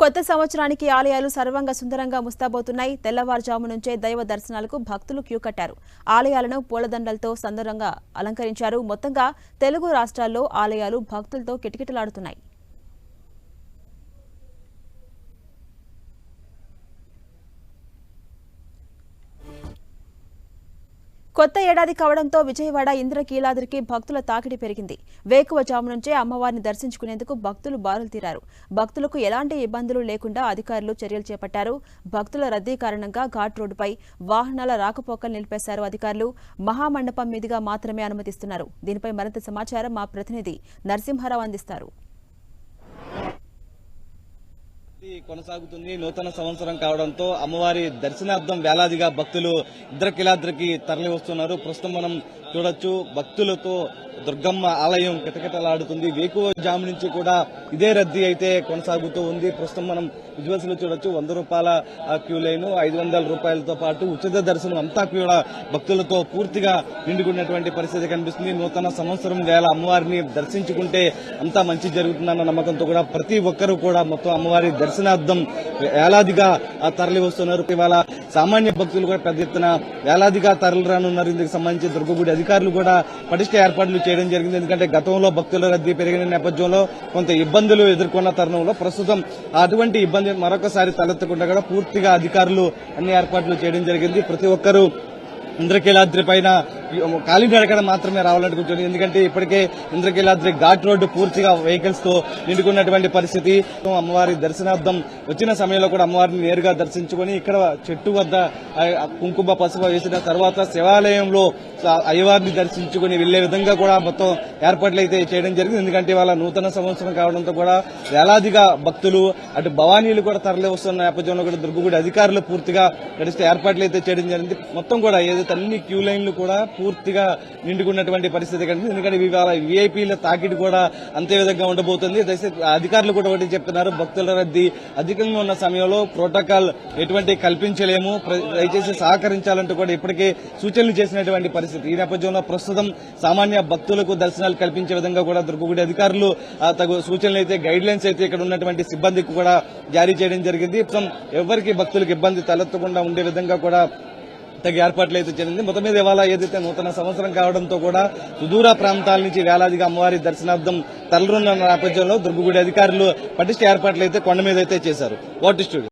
కొత్త సంవత్సరానికి ఆలయాలు సర్వంగా సుందరంగా ముస్తాబోతున్నాయి తెల్లవారుజాము నుంచే దైవ దర్శనాలకు భక్తులు క్యూ కట్టారు. ఆలయాలను పూలదండలతో సందరంగా అలంకరించారు. మొత్తంగా తెలుగు రాష్ట్రాల్లో ఆలయాలు భక్తులతో కిటకిటలాడుతున్నాయి. కొత్త ఏడాది కావడంతో విజయవాడ ఇంద్రకీలాద్రికి భక్తుల తాకిడి పెరిగింది. వేకువజాము నుంచే అమ్మవారిని దర్శించుకునేందుకు భక్తులు బారులు తీరారు. భక్తులకు ఎలాంటి ఇబ్బందులు లేకుండా అధికారులు చర్యలు చేపట్టారు. భక్తుల రద్దీ కారణంగా ఘాట్ రోడ్డుపై వాహనాల రాకపోకలు నిలిపేశారు అధికారులు. మహామండపం మీదుగా మాత్రమే అనుమతిస్తున్నారు. దీనిపై మరింత సమాచారం మా ప్రతినిధి నరసింహారావు అందిస్తారు ఇది కొనసాగుతుంది. నూతన సంవత్సరం కావడంతో అమ్మవారి దర్శనార్థం వేలాదిగా భక్తులు ఇంద్రకిలాద్రికి తరలి వస్తున్నారు ప్రస్తుతం మనం చూడొచ్చు భక్తులతో దుర్గమ్మ ఆలయం కిటకిటలాడుతుంది. వేకువ జాము నుంచి కూడా ఇదే రద్దీ అయితే కొనసాగుతూ ఉంది. ప్రస్తుతం మనం విజువల్స్లో చూడొచ్చు వంద రూపాయల ఆ, క్యూ లైన్ ఐదు వందల రూపాయలతో పాటు ఉచిత దర్శనం అంతా కూడా భక్తులతో పూర్తిగా నిండుకున్నటువంటి పరిస్థితి కనిపిస్తుంది. నూతన సంవత్సరం వేళ అమ్మవారిని దర్శించుకుంటే అంతా మంచి జరుగుతుందన్న నమ్మకంతో కూడా ప్రతి ఒక్కరూ కూడా మొత్తం అమ్మవారి దర్శనార్థం వేలాదిగా ఆ, తరలి వస్తున్నారు. ఇవాళ సామాన్య భక్తులు కూడా పెద్ద ఎత్తున వేలాదిగా తరలి రానున్నారు. ఇందుకు సంబంధించి దుర్గగుడి అధికారులు కూడా పటిష్ట ఏర్పాట్లు చేయడం జరిగింది. ఎందుకంటే గతంలో భక్తుల రద్దీ పెరిగిన నేపథ్యంలో కొంత ఇబ్బందులు ఎదుర్కొన్న తరుణంలో ప్రస్తుతం అటువంటి ఇబ్బంది మరొకసారి తలెత్తకుండా కూడా పూర్తిగా అధికారులు అన్ని ఏర్పాట్లు చేయడం జరిగింది. ప్రతి ఒక్కరూ ఇంద్రకీలాద్రి పైన కాలినడకన మాత్రమే రావాలనుకుంటుంది ఎందుకంటే ఇప్పటికే ఇంద్రకీలాద్రి ఘాట్ రోడ్డు పూర్తిగా వెహికల్స్తో నిండుకున్నటువంటి పరిస్థితి. అమ్మవారి దర్శనార్థం వచ్చిన సమయంలో కూడా అమ్మవారిని నేరుగా దర్శించుకొని ఇక్కడ చెట్టు వద్ద కుంకుమ పసుపు వేసిన తర్వాత శివాలయంలో అయ్యవారిని దర్శించుకుని వెళ్ళే విధంగా కూడా మొత్తం ఏర్పాట్లు అయితే చేయడం జరిగింది. ఎందుకంటే ఇవాళ నూతన సంవత్సరం కావడంతో కూడా వేలాదిగా భక్తులు అటు భవానీలు కూడా తరలి వస్తున్న నేపథ్యంలో కూడా దుర్గగుడి అధికారులు పూర్తిగా గడిస్తే ఏర్పాట్లు అయితే చేయడం జరిగింది. మొత్తం కూడా ఏదైతే అన్ని క్యూ లైన్లు కూడా పూర్తిగా నిండుకున్నటువంటి పరిస్థితి కనిపిస్తుంది. ఎందుకంటే ఇవాళ విఐపీల తాకిడి కూడా అంతే విధంగా ఉండబోతుంది. దయచేసి అధికారులు కూడా ఒకటి చెప్తున్నారు. భక్తుల రద్దీ అధికంగా ఉన్న సమయంలో ప్రోటోకాల్ ఎటువంటి కల్పించలేము. ప్ర- దయచేసి సహకరించాలంటూ కూడా ఇప్పటికే సూచనలు చేసినటువంటి పరిస్థితి. ఈ నేపథ్యంలో ప్రస్తుతం సామాన్య భక్తులకు దర్శనాలు కల్పించే విధంగా కూడా దుర్గగుడి అధికారులు ఆ, తగు సూచనలు అయితే గైడ్ లైన్స్ అయితే ఇక్కడ ఉన్నటువంటి సిబ్బందికి కూడా జారీ చేయడం జరిగింది. ఎవరికి భక్తులకు ఇబ్బంది తలెత్తకుండా ఉండే విధంగా కూడా తగ్గ ఏర్పాట్లు అయితే జరిగింది. మొత్తం మీద ఇవాళ ఏదైతే నూతన సంవత్సరం కావడంతో కూడా సుదూర ప్రాంతాల నుంచి వేలాదిగా అమ్మవారి దర్శనార్థం తరలిరున్న నేపథ్యంలో దుర్గగుడి అధికారులు పటిష్ట ఏర్పాట్లు అయితే కొండ మీద అయితే చేశారు. వాటి స్టూడియో.